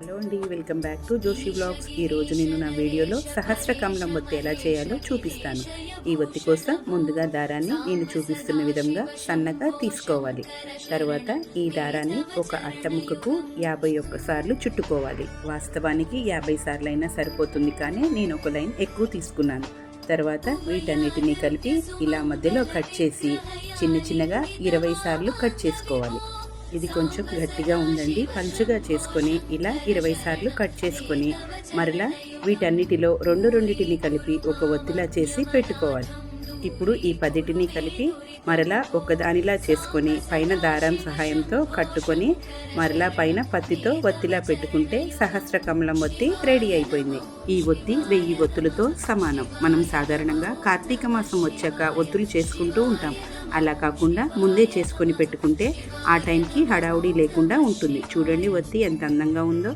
Hello అండి welcome back to Joshi vlogs. ఈ రోజు నేను నా వీడియోలో సహస్ర కమలం ఒత్తి ఎలా చేయాలో చూపిస్తాను. ఈ ఒత్తి కోసం ముందుగా దారాన్ని నేను చూపిస్తున్న విధంగా సన్నగా తీసుకోవాలి. తర్వాత ఈ దారాన్ని ఒక అట్టముక్కకు యాభై ఒక్క సార్లు చుట్టుకోవాలి. వాస్తవానికి యాభై సార్లు అయినా సరిపోతుంది కానీ నేను ఒక లైన్ ఎక్కువ తీసుకున్నాను. తర్వాత వీటన్నిటిని కలిపి ఇలా మధ్యలో కట్ చేసి చిన్న చిన్నగా ఇరవై సార్లు కట్ చేసుకోవాలి. ఇది కొంచెం గట్టిగా ఉందండి. పంచుగా చేసుకొని ఇలా ఇరవై సార్లు కట్ చేసుకొని మరలా వీటన్నిటిలో రెండు రెండిటిని కలిపి ఒక ఒత్తిలా చేసి పెట్టుకోవాలి. ఇప్పుడు ఈ పదిటిని కలిపి మరలా ఒకదానిలా చేసుకొని పైన దారం సహాయంతో కట్టుకొని మరలా పైన పత్తితో ఒత్తిలా పెట్టుకుంటే సహస్ర కమలం ఒత్తి రెడీ అయిపోయింది. ఈ ఒత్తి వెయ్యి ఒత్తులతో సమానం. మనం సాధారణంగా కార్తీక మాసం వచ్చాక ఒత్తులు చేసుకుంటూ ఉంటాం. అలా కాకుండా ముందే చేసుకొని పెట్టుకుంటే ఆ టైంకి హడావుడి లేకుండా ఉంటుంది. చూడండి ఒత్తి ఎంత అందంగా ఉందో.